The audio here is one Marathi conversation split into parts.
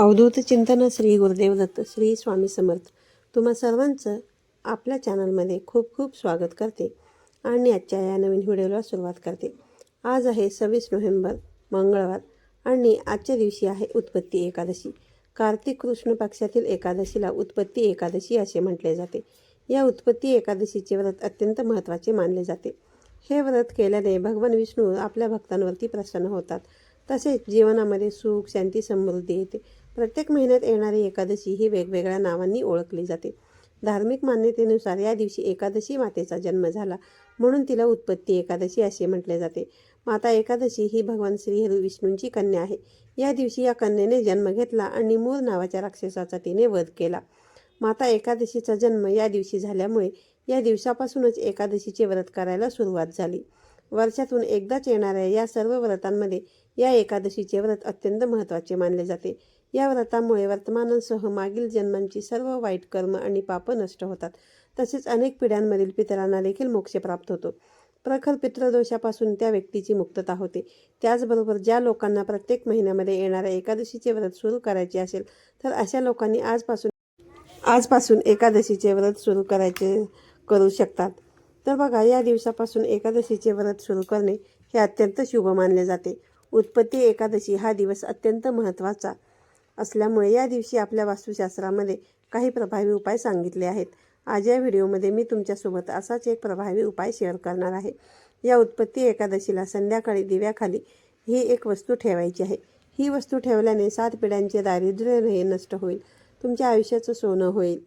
अवधूत चिंतन श्री गुरुदेव दत्त श्री स्वामी समर्थ. तुम्हा सर्वांचं आपल्या चॅनलमध्ये खूप खूप स्वागत करते आणि आजच्या या नवीन व्हिडिओला सुरुवात करते. आज आहे सव्वीस नोव्हेंबर मंगळवार आणि आजच्या दिवशी आहे उत्पत्ती एकादशी. कार्तिक कृष्ण पक्षातील एकादशीला उत्पत्ती एकादशी असे म्हटले जाते. या उत्पत्ती एकादशीचे व्रत अत्यंत महत्त्वाचे मानले जाते. हे व्रत केल्याने भगवान विष्णू आपल्या भक्तांवरती प्रसन्न होतात. तसेच जीवनामध्ये सुख शांती समृद्धी येते. प्रत्येक महिन्यात येणारी एकादशी ही वेगवेगळ्या नावांनी ओळखली जाते. धार्मिक मान्यतेनुसार या दिवशी एकादशी मातेचा जन्म झाला म्हणून तिला उत्पत्ती एकादशी असे म्हटले जाते. माता एकादशी ही भगवान श्रीहरी विष्णूंची कन्या आहे. या दिवशी या कन्येने जन्म घेतला आणि मूळ नावाच्या राक्षसाचा तिने वध केला. माता एकादशीचा जन्म या दिवशी झाल्यामुळे या दिवसापासूनच एकादशीचे व्रत करायला सुरुवात झाली. वर्षातून एकदाच येणाऱ्या या सर्व व्रतांमध्ये या एकादशीचे व्रत अत्यंत महत्त्वाचे मानले जाते. या व्रतामुळे वर्तमानांसह मागील जन्मांची सर्व वाईट कर्म आणि पाप नष्ट होतात. तसेच अनेक पिढ्यांमधील पितरांना देखील मोक्ष प्राप्त होतो. प्रखर पितृदोषापासून त्या व्यक्तीची मुक्तता होते. त्याचबरोबर ज्या लोकांना प्रत्येक महिन्यामध्ये येणाऱ्या एकादशीचे व्रत सुरू करायचे असेल तर अशा लोकांनी आजपासून आजपासून एकादशीचे व्रत सुरू करायचे करू शकतात. तर बघा या दिवसापासून एकादशीचे व्रत सुरू करणे हे अत्यंत शुभ मानले जाते. उत्पत्ती एकादशी हा दिवस अत्यंत महत्त्वाचा असल्यामुळे या दिवशी आपल्या वास्तुशास्त्रामध्ये काही प्रभावी उपाय सांगितले आहेत. आज या व्हिडिओमध्ये मी तुमच्यासोबत असाच एक प्रभावी उपाय शेअर करणार आहे. या उत्पत्ती एकादशीला संध्याकाळी दिव्याखाली ही एक वस्तू ठेवायची आहे. ही वस्तू ठेवल्याने सात पिढ्यांचे दारिद्र्य हे नष्ट होईल. तुमच्या आयुष्याचं सोनं होईल.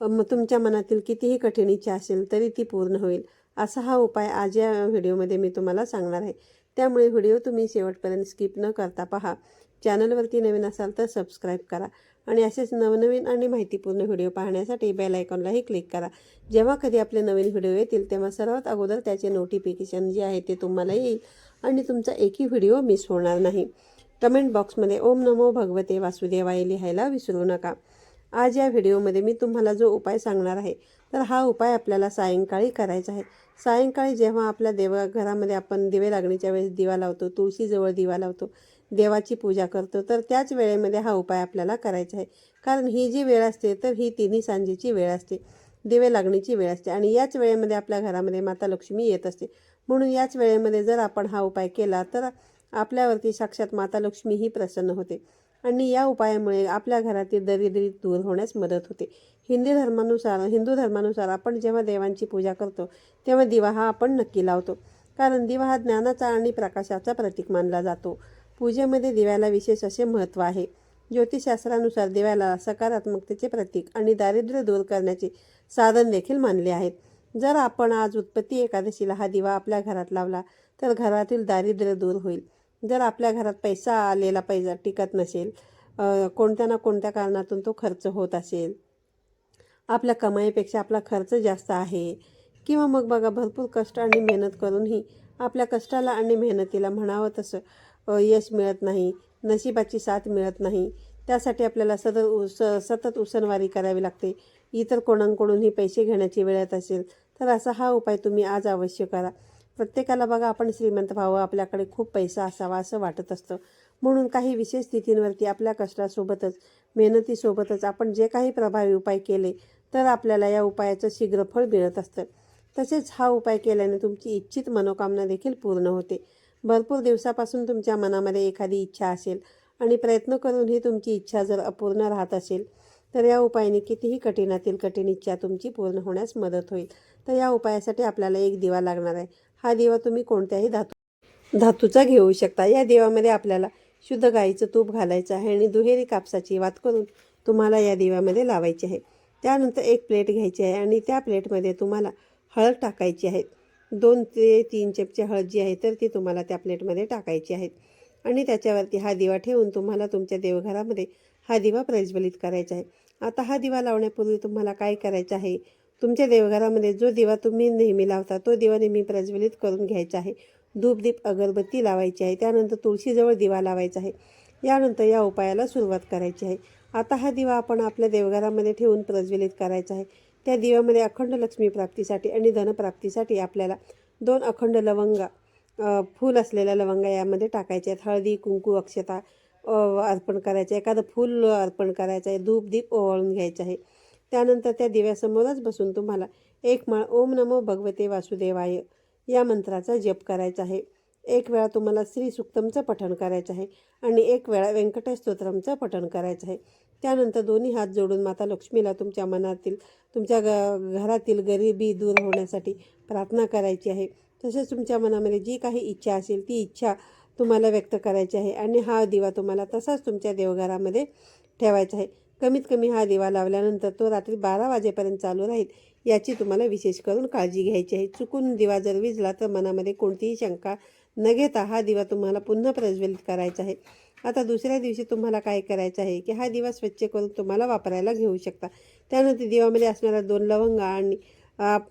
मग तुमच्या मनातील कितीही कठीण इच्छा असेल तरी ती पूर्ण होईल. असा हा उपाय आज या व्हिडिओमध्ये मी तुम्हाला सांगणार आहे. त्यामुळे व्हिडिओ तुम्ही शेवटपर्यंत स्किप न करता पहा. चॅनलवरती नवीन असाल तर सबस्क्राईब करा आणि असेच नवनवीन आणि माहितीपूर्ण व्हिडिओ पाहण्यासाठी बेल आयकॉनलाही क्लिक करा. जेव्हा कधी आपले नवीन व्हिडिओ येतील तेव्हा सर्वात अगोदर त्याचे नोटिफिकेशन जे आहे ते तुम्हाला येईल आणि तुमचा एकही व्हिडिओ मिस होणार नाही. कमेंट बॉक्समध्ये ओम नमो भगवते वासुदेवाय लिहायला विसरू नका. आज या व्हिडिओमध्ये मी तुम्हाला जो उपाय सांगणार आहे तर हा उपाय आपल्याला सायंकाळी करायचा आहे. सायंकाळी जेव्हा आपल्या देवा घरामध्ये आपण दिवे लागणीच्या वेळेस दिवा लावतो तुळशीजवळ दिवा लावतो देवाची पूजा करतो तर त्याच वेळेमध्ये हा उपाय आपल्याला करायचा आहे. कारण ही जी वेळ असते तर ही तिन्ही सांजेची वेळ असते. दिवे लागणीची वेळ असते आणि याच वेळेमध्ये आपल्या घरामध्ये माता लक्ष्मी येत असते. म्हणून याच वेळेमध्ये जर आपण हा उपाय केला तर आपल्यावरती साक्षात माता लक्ष्मी ही प्रसन्न होते. आणि या उपायामुळे आपल्या घरातील दरिद्री दूर होण्यास मदत होते. हिंदी धर्मानुसार हिंदू धर्मानुसार आपण जेव्हा देवांची पूजा करतो तेव्हा दिवा हा आपण नक्की लावतो. कारण दिवा हा ज्ञानाचा आणि प्रकाशाचा प्रतीक मानला जातो. पूजेमध्ये दिव्याला विशेष असे महत्त्व आहे. ज्योतिषशास्त्रानुसार दिव्याला सकारात्मकतेचे प्रतीक आणि दारिद्र्य दूर करण्याचे साधन देखील मानले आहेत. जर आपण आज उत्पत्ती एकादशीला हा दिवा आपल्या घरात लावला तर घरातील दारिद्र्य दूर होईल. जर आपल्या घरात पैसा आलेला पैसा टिकत नसेल कोणत्या ना कोणत्या कारणातून तो खर्च होत असेल. आपल्या कमाईपेक्षा आपला खर्च जास्त आहे. किंवा मग बघा भरपूर कष्ट आणि मेहनत करूनही आपल्या कष्टाला आणि मेहनतीला म्हणावं तसं यश मिळत नाही नशिबाची साथ मिळत नाही. त्यासाठी आपल्याला सतत उस सतत उसनवारी करावी लागते. इतर कोणाकडूनही पैसे घेण्याची वेळ येत असेल तर असा हा उपाय तुम्ही आज अवश्य करा. प्रत्येकाला बघा आपण श्रीमंत व्हावं आपल्याकडे खूप पैसा असावा असं वाटत असतं. म्हणून काही विशेष स्थितींवरती आपल्या कष्टासोबतच मेहनतीसोबतच आपण जे काही प्रभावी उपाय केले तर आपल्याला या उपायाचं शीघ्र फळ मिळत असतं. तसेच हा उपाय केल्याने तुमची इच्छित मनोकामना देखील पूर्ण होते. भरपूर दिवसापासून तुमच्या मनामध्ये एखादी इच्छा असेल आणि प्रयत्न करूनही तुमची इच्छा जर अपूर्ण राहत असेल तर या उपायाने कितीही कठीणातील कठीण इच्छा तुमची पूर्ण होण्यास मदत होईल. तर या उपायासाठी आपल्याला एक दिवा लागणार आहे. हा दिवा तुम्ही कोणत्याही धातू धातूचा घेऊ शकता. या देवामध्ये आपल्याला शुद्ध गाईचं तूप घालायचं आहे आणि दुहेरी कापसाची वात करून तुम्हाला या दिव्यामध्ये लावायची आहे. त्यानंतर एक प्लेट घ्यायची आहे आणि त्या प्लेटमध्ये तुम्हाला हळद टाकायची आहे. दोन ते तीन चमचे हळद जी आहे तर ती तुम्हाला त्या प्लेटमध्ये टाकायची आहेत आणि त्याच्यावरती हा दिवा ठेवून तुम्हाला तुमच्या देवघरामध्ये हा दिवा प्रज्वलित करायचा आहे. आता हा दिवा लावण्यापूर्वी तुम्हाला काय करायचं आहे? तुमच्या देवघरामध्ये जो दिवा तुम्ही नेहमी लावता तो दिवा नेहमी प्रज्वलित करून घ्यायचा आहे. धूपदीप अगरबत्ती लावायची आहे. त्यानंतर तुळशीजवळ दिवा लावायचा आहे. यानंतर या उपायाला सुरुवात करायची आहे. आता हा दिवा आपण आपल्या देवघरामध्ये ठेवून प्रज्वलित करायचा आहे. त्या दिव्यामध्ये अखंड लक्ष्मी प्राप्तीसाठी आणि धनप्राप्तीसाठी आपल्याला दोन अखंड लवंगा फूल असलेल्या लवंगा यामध्ये टाकायच्या आहेत. हळदी कुंकू अक्षता अर्पण करायचं. आहे एखादं फूल अर्पण करायचं आहे. धूप दीप ओवाळून घ्यायचं आहे. त्यानंतर त्या दिव्यासमोरच बसून तुम्हाला एक माळ ओम नमो भगवते वासुदेवाय या मंत्राचा जप करायचा आहे. एक वेळा तुम्हाला श्री सुक्तमचं पठण करायचं आहे आणि एक वेळा व्यंकटेश स्तोत्रमचं पठण करायचं आहे. त्यानंतर दोन्ही हात जोडून माता लक्ष्मीला तुमच्या मनातील तुमच्या ग घरातील गरिबी दूर होण्यासाठी प्रार्थना करायची आहे. तसेच तुमच्या मनामध्ये जी काही इच्छा असेल ती इच्छा तुम्हाला व्यक्त करायची आहे आणि हा दिवा तुम्हाला तसाच तुमच्या देवघरामध्ये ठेवायचा आहे. कमीत कमी हा दिवा लावल्यानंतर तो रात्री बारा वाजेपर्यंत चालू राहील याची तुम्हाला विशेष करून काळजी घ्यायची आहे. चुकून दिवा जर विजला तर मनामध्ये कोणतीही शंका न घेता हा दिवा तुम्हाला पुन्हा प्रज्वलित करायचा आहे. आता दुसऱ्या दिवशी तुम्हाला काय करायचं आहे की हा दिवा स्वच्छ करून तुम्हाला वापरायला घेऊ शकता. त्यानंतर दिवामध्ये असणारा दोन लवंगा आणि आप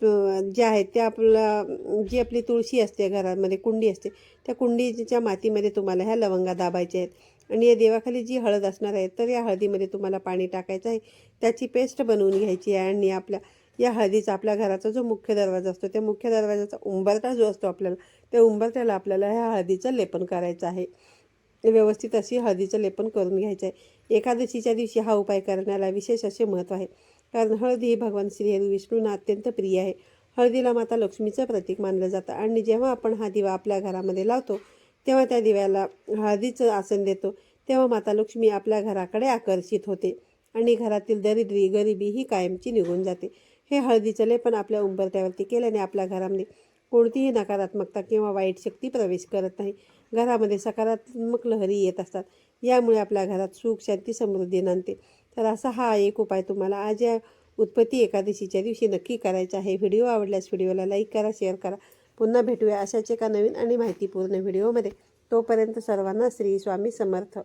जे आहेत त्या आपला जी आपली तुळशी असते घरामध्ये कुंडी असते त्या कुंडीच्या मातीमध्ये तुम्हाला ह्या लवंगा दाबायच्या आहेत. आणि या देवाखाली जी हळद असणार आहे तर या हळदीमध्ये तुम्हाला पाणी टाकायचं आहे. त्याची पेस्ट बनवून घ्यायची आहे आणि आपल्या या हळदीचा आपल्या घराचा जो मुख्य दरवाजा असतो त्या मुख्य दरवाजाचा उंबरटा जो असतो आपल्याला त्या उंबरट्याला आपल्याला ह्या हळदीचं लेपन करायचं आहे. व्यवस्थित अशी हळदीचं लेपन करून घ्यायचं आहे. एकादशीच्या दिवशी हा उपाय करण्याला विशेष असे महत्त्व आहे. कारण हळदी ही भगवान श्रीहरी विष्णूंना अत्यंत प्रिय आहे. हळदीला माता लक्ष्मीचं प्रतीक मानलं जातं आणि जेव्हा आपण हा दिवा आपल्या घरामध्ये लावतो तेव्हा त्या दिव्याला हळदीचं आसन देतो. तेव्हा माता लक्ष्मी आपल्या घराकडे आकर्षित होते आणि घरातील दरिद्री गरिबी ही कायमची निघून जाते. हे हळदीचं लेपन आपल्या उंबरत्यावरती केल्याने आपल्या घरामध्ये कोणतीही नकारात्मकता किंवा वाईट शक्ती प्रवेश करत नाही. घरामध्ये सकारात्मक लहरी येत असतात. यामुळे आपल्या घरात सुख शांती समृद्धी नांदते. तर असा हा एक उपाय तुम्हाला आज या उत्पत्ती एकादशीच्या दिवशी नक्की करायचा आहे. व्हिडिओ आवडल्यास व्हिडिओला लाईक करा शेअर करा. पुन्हा भेटूया अशाच एका नवीन आणि माहितीपूर्ण व्हिडिओमध्ये. तोपर्यंत सर्वांना श्री स्वामी समर्थ.